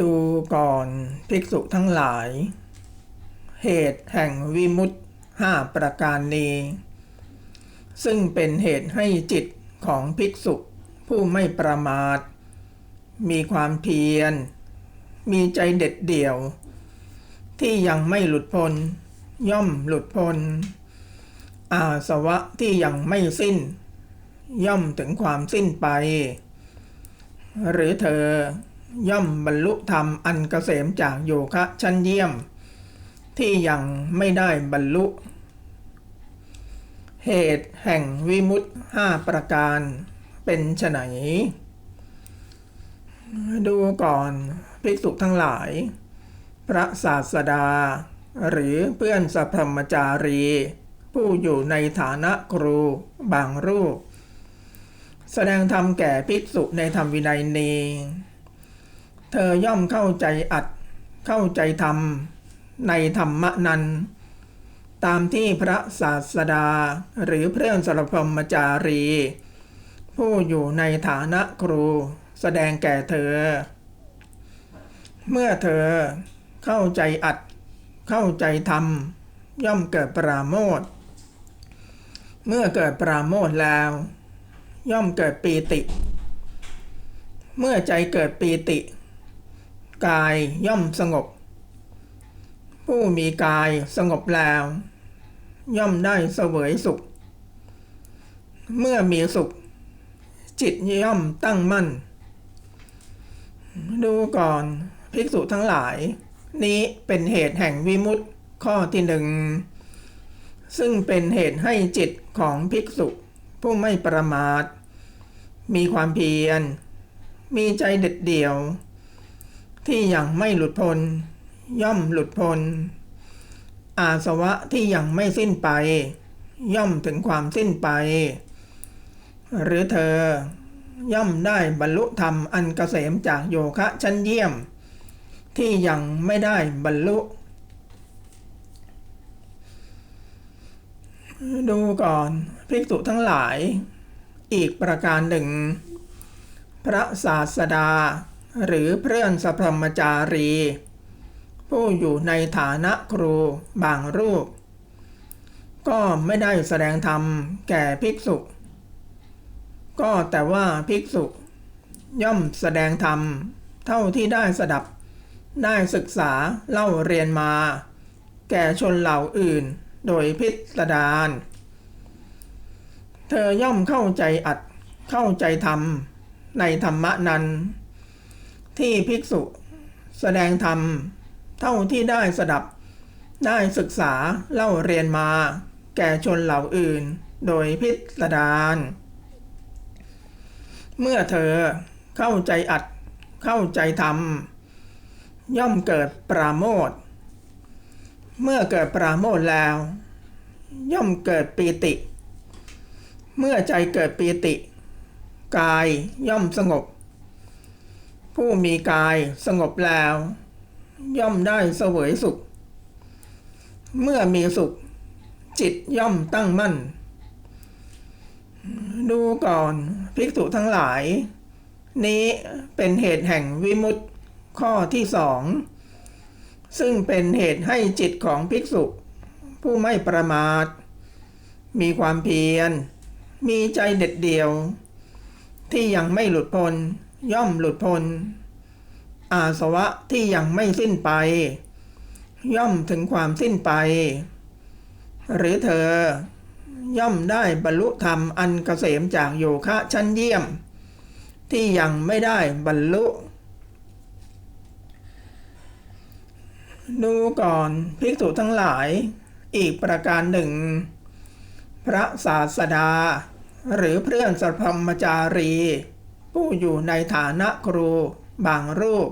ดูก่อนภิกษุทั้งหลาย เหตุแห่งวิมุตห้าประการนี้ ซึ่งเป็นเหตุให้จิตของภิกษุผู้ไม่ประมาท มีความเพียร มีใจเด็ดเดี่ยว ที่ยังไม่หลุดพ้นย่อมหลุดพ้นอาสวะที่ยังไม่สิ้น ย่อมถึงความสิ้นไป หรือเธอ ย่อมบรรลุธรรมอันเกษมจากโยคะชั้นเยี่ยม ที่ยังไม่ได้บรรลุ เหตุแห่งวิมุตห้าประการเป็นไฉนดูก่อนภิกษุทั้งหลาย พระศาสดา หรือเพื่อนสัพพมจารี ผู้อยู่ในฐานะครูบางรูป แสดงธรรมแก่ภิกษุในธรรมวินัยนี้ เธอย่อมเข้าใจอัดเข้าใจธรรม ในธรรมนั้น ตามที่พระศาสดาหรือเพื่อนสัพมจารี ผู้อยู่ในฐานะครูแสดงแก่เธอ เมื่อเธอเข้าใจอัด เข้าใจธรรม ย่อมเกิดปราโมทเมื่อเกิดปราโมทแล้ว ย่อมเกิดปีติ เมื่อใจเกิดปีติ กายย่อมสงบ ผู้มีกายสงบแล้ว ย่อมได้เสวยสุข เมื่อมีสุข จิตย่อมตั้งมั่น ดูก่อนภิกษุทั้งหลาย นี้เป็นเหตุแห่งวิมุตติข้อที่หนึ่งซึ่งเป็นเหตุให้จิตของภิกษุ ผู้ไม่ประมาท มีความเพียร มีใจเด็ดเดี่ยว ที่ยังไม่หลุดพ้นย่อมหลุดพ้นอาสวะที่ยังไม่สิ้นไป ย่อมถึงความสิ้นไป หรือเธอย่อมได้บรรลุธรรมอันเกษมจากโยคะชั้นเยี่ยม ที่ยังไม่ได้บรรลุ ดูก่อนภิกษุทั้งหลาย อีกประการหนึ่ง พระศาสดา หรือเพื่อนสพพมจารี ผู้อยู่ในฐานะครูบางรูป ก็ไม่ได้แสดงธรรมแก่ภิกษุ ก็แต่ว่าภิกษุ ย่อมแสดงธรรม เท่าที่ได้สดับ ได้ศึกษาเล่าเรียนมา แก่ชนเหล่าอื่นโดยพิสดารเธอย่อมเข้าใจอัดเข้าใจธรรมในธรรมะนั้น ที่ภิกษุแสดงธรรม เท่าที่ได้สดับ ได้ศึกษาเล่าเรียนมา แก่ชนเหล่าอื่น โดยพิสดารเมื่อเธอเข้าใจอัดเข้าใจธรรม ย่อมเกิดปราโมทเมื่อเกิดปราโมทแล้ว ย่อมเกิดปีติ เมื่อใจเกิดปีติ กายย่อมสงบ ผู้มีกายสงบแล้ว ย่อมได้เสวยสุข เมื่อมีสุข จิตย่อมตั้งมั่น ดูก่อนภิกษุทั้งหลาย นี้เป็นเหตุแห่งวิมุตติข้อที่สอง ซึ่งเป็นเหตุให้จิตของภิกษุ ผู้ไม่ประมาท มีความเพียร มีใจเด็ดเดี่ยว ที่ยังไม่หลุดพ้น ย่อมหลุดพ้น อาสวะที่ยังไม่สิ้นไป ย่อมถึงความสิ้นไป หรือเธอย่อมได้บรรลุธรรมอันเกษมจากโยคะชั้นเยี่ยม ที่ยังไม่ได้บรรลุ ดูก่อนภิกษุทั้งหลาย อีกประการหนึ่ง พระศาสดา หรือเพื่อนสัพพมจารี ผู้อยู่ในฐานะครูบางรูป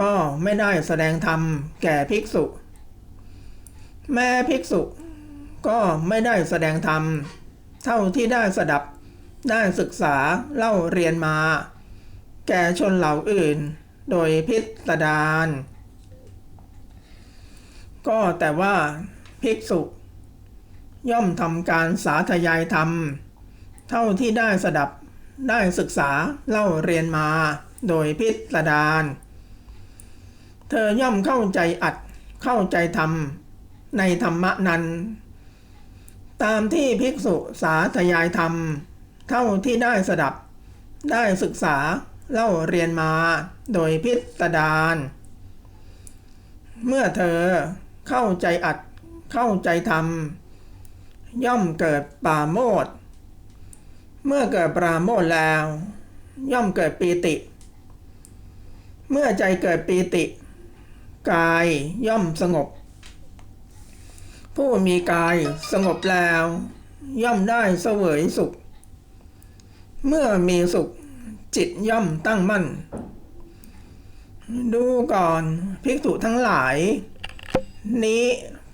ก็ไม่ได้แสดงธรรมแก่ภิกษุ แม่ภิกษุก็ไม่ได้แสดงธรรม เท่าที่ได้สดับได้ศึกษาเล่าเรียนมา แก่ชนเหล่าอื่น โดยพิสดารก็แต่ว่าภิกษุ ย่อมทำการสาธยายธรรม เท่าที่ได้สดับ ได้ศึกษาเล่าเรียนมาโดยพิสดารเธอย่อมเข้าใจอัดเข้าใจธรรม ในธรรมะนั้น ตามที่ภิกษุสาธยายธรรม เท่าที่ได้สดับ ได้ศึกษาเล่าเรียนมาโดยพิสดารเมื่อเธอเข้าใจอัดเข้าใจธรรม ย่อมเกิดปราโมทย์ เมื่อเกิดปราโมทแล้ว ย่อมเกิดปีติ เมื่อใจเกิดปีติ กายย่อมสงบ ผู้มีกายสงบแล้ว ย่อมได้เสวยสุข เมื่อมีสุขจิตย่อมตั้งมั่น ดูก่อนภิกษุทั้งหลาย นี้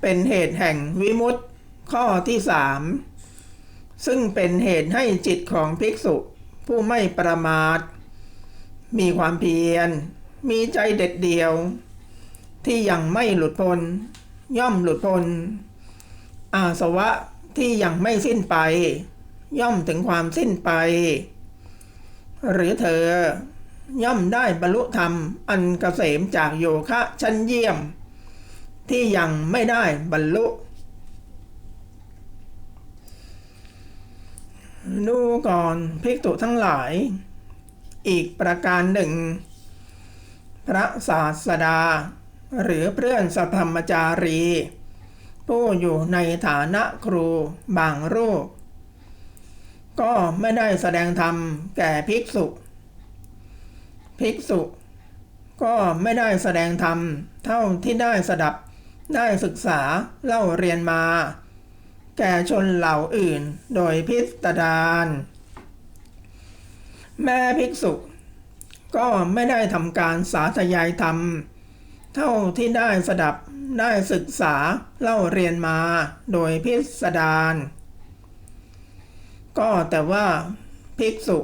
เป็นเหตุแห่งวิมุตติข้อที่สาม ซึ่งเป็นเหตุให้จิตของภิกษุ ผู้ไม่ประมาท มีความเพียร มีใจเด็ดเดียว ที่ยังไม่หลุดพ้นย่อมหลุดพ้นอาสวะที่ยังไม่สิ้นไป ย่อมถึงความสิ้นไป หรือเธอย่อมได้บรรลุธรรมอันเกษมจากโยคะชั้นเยี่ยม ที่ยังไม่ได้บรรลุ ดูก่อนภิกษุทั้งหลาย อีกประการหนึ่ง พระศาสดา หรือเพื่อนสัพพมจารี ผู้อยู่ในฐานะครูบางรูป ก็ไม่ได้แสดงธรรมแก่ภิกษุ ภิกษุก็ไม่ได้แสดงธรรมเท่าที่ได้สดับได้ศึกษาเล่าเรียนมา แก่ชนเหล่าอื่น โดยพิสดารแม่ภิกษุ ก็ไม่ได้ทำการสาธยายธรรม เท่าที่ได้สดับได้ศึกษาเล่าเรียนมาโดยพิสดารก็แต่ว่าภิกษุ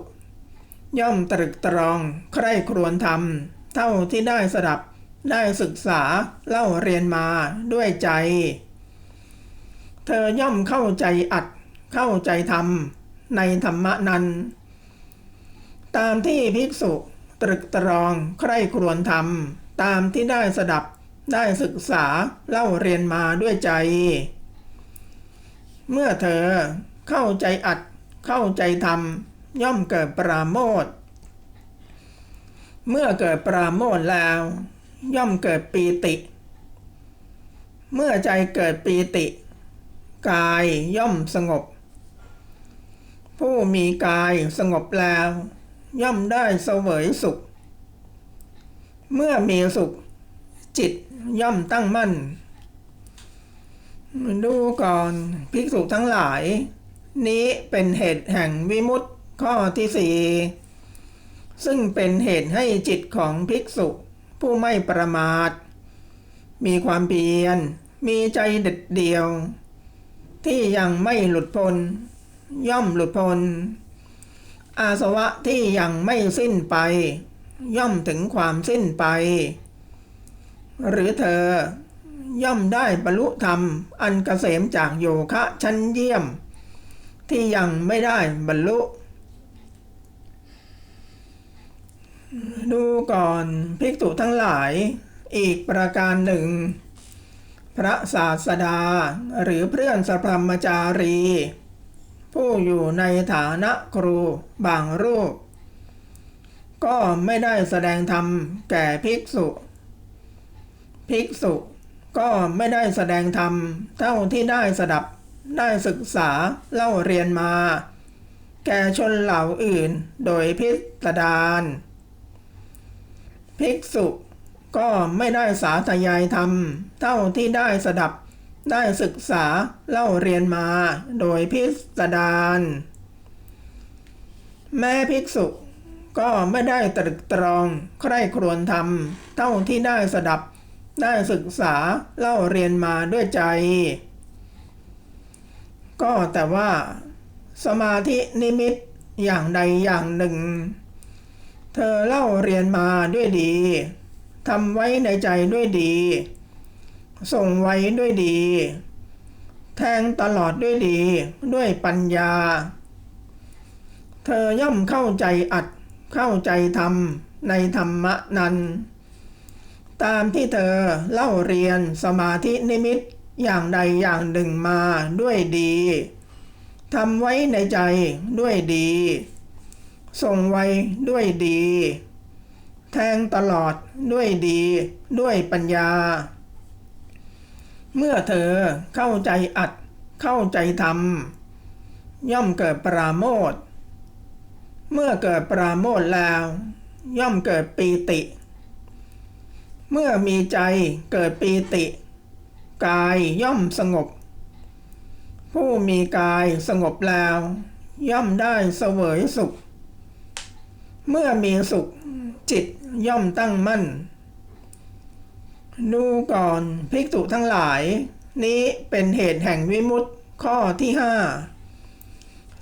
ย่อมตรึกตรองใคร่ครวญธรรม เท่าที่ได้สดับได้ศึกษาเล่าเรียนมาด้วยใจ เธอย่อมเข้าใจอัดเข้าใจธรรมในธรรมนั้น ตามที่ภิกษุตรึกตรองใคร่ครวญธรรม ตามที่ได้สดับได้ศึกษาเล่าเรียนมาด้วยใจ เมื่อเธอเข้าใจอัดเข้าใจธรรม ย่อมเกิดปราโมทเมื่อเกิดปราโมทแล้ว ย่อมเกิดปีติ เมื่อใจเกิดปีติ กายย่อมสงบ ผู้มีกายสงบแล้ว ย่อมได้เสวยสุข เมื่อมีสุข จิตย่อมตั้งมั่น ดูก่อนภิกษุทั้งหลาย นี้เป็นเหตุแห่งวิมุตติข้อที่สี่ซึ่งเป็นเหตุให้จิตของภิกษุ ผู้ไม่ประมาท มีความเพียรมีใจเด็ดเดียว ที่ยังไม่หลุดพ้นย่อมหลุดพ้นอาสวะที่ยังไม่สิ้นไป ย่อมถึงความสิ้นไป หรือเธอย่อมได้บรรลุธรรมอันเกษมจากโยคะชั้นเยี่ยม ที่ยังไม่ได้บรรลุ ดูก่อนภิกษุทั้งหลายอีกประการหนึ่ง พระศาสดา หรือเพื่อนสัพพมจารี ผู้อยู่ในฐานะครูบางรูป ก็ไม่ได้แสดงธรรมแก่ภิกษุ ภิกษุก็ไม่ได้แสดงธรรมเท่าที่ได้สดับได้ศึกษาเล่าเรียนมา แก่ชนเหล่าอื่นโดยพิสดารภิกษุ ก็ไม่ได้สาธยายธรรม เท่าที่ได้สดับได้ศึกษาเล่าเรียนมาโดยพิสดารแม่ภิกษุก็ไม่ได้ตรึกตรองใคร่ครวญธรรม เท่าที่ได้สดับได้ศึกษาเล่าเรียนมาด้วยใจ ก็แต่ว่า สมาธินิมิตอย่างใดอย่างหนึ่ง เธอเล่าเรียนมาด้วยดี ทำไว้ในใจด้วยดี ส่งไว้ด้วยดี แทงตลอดด้วยดี ด้วยปัญญา เธอย่อมเข้าใจอัดเข้าใจธรรมในธรรมะนั้น ตามที่เธอเล่าเรียนสมาธินิมิตอย่างใดอย่างหนึ่งมาด้วยดีทำไว้ในใจด้วยดี ส่งไว้ด้วยดี แทงตลอดด้วยดีด้วยปัญญา เมื่อเธอเข้าใจอัดเข้าใจธรรม ย่อมเกิดปราโมทเมื่อเกิดปราโมทแล้ว ย่อมเกิดปีติ เมื่อมีใจเกิดปีติ กายย่อมสงบ ผู้มีกายสงบแล้ว ย่อมได้เสวยสุข เมื่อมีสุขจิต ย่อมตั้งมั่น ดูก่อนภิกษุทั้งหลาย นี้เป็นเหตุแห่งวิมุตติข้อที่ห้า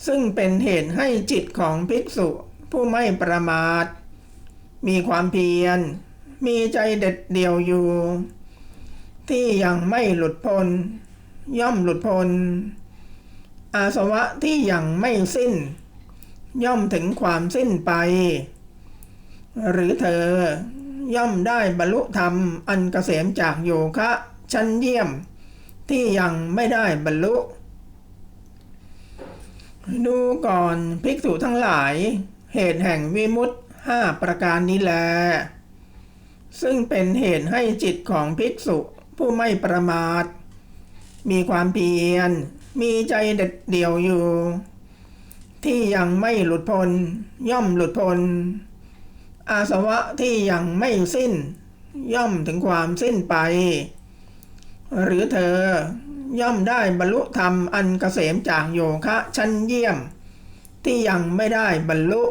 ซึ่งเป็นเหตุให้จิตของภิกษุผู้ไม่ประมาท มีความเพียร มีใจเด็ดเดี่ยวอยู่ ที่ยังไม่หลุดพ้นย่อมหลุดพ้นอาสวะที่ยังไม่สิ้น ย่อมถึงความสิ้นไป หรือเธอย่อมได้บรรลุธรรมอันเกษมจากโยคะชั้นเยี่ยม ที่ยังไม่ได้บรรลุ ดูก่อนภิกษุทั้งหลาย เหตุแห่งวิมุตติห้าประการนี้แล ซึ่งเป็นเหตุให้จิตของภิกษุผู้ไม่ประมาท มีความเพียร มีใจเด็ดเดี่ยวอยู่ ที่ยังไม่หลุดพ้นย่อมหลุดพ้น อาสวะที่ยังไม่สิ้น ย่อมถึงความสิ้นไป หรือเธอย่อมได้บรรลุธรรมอันเกษมจากโยคะชั้นเยี่ยม ที่ยังไม่ได้บรรลุ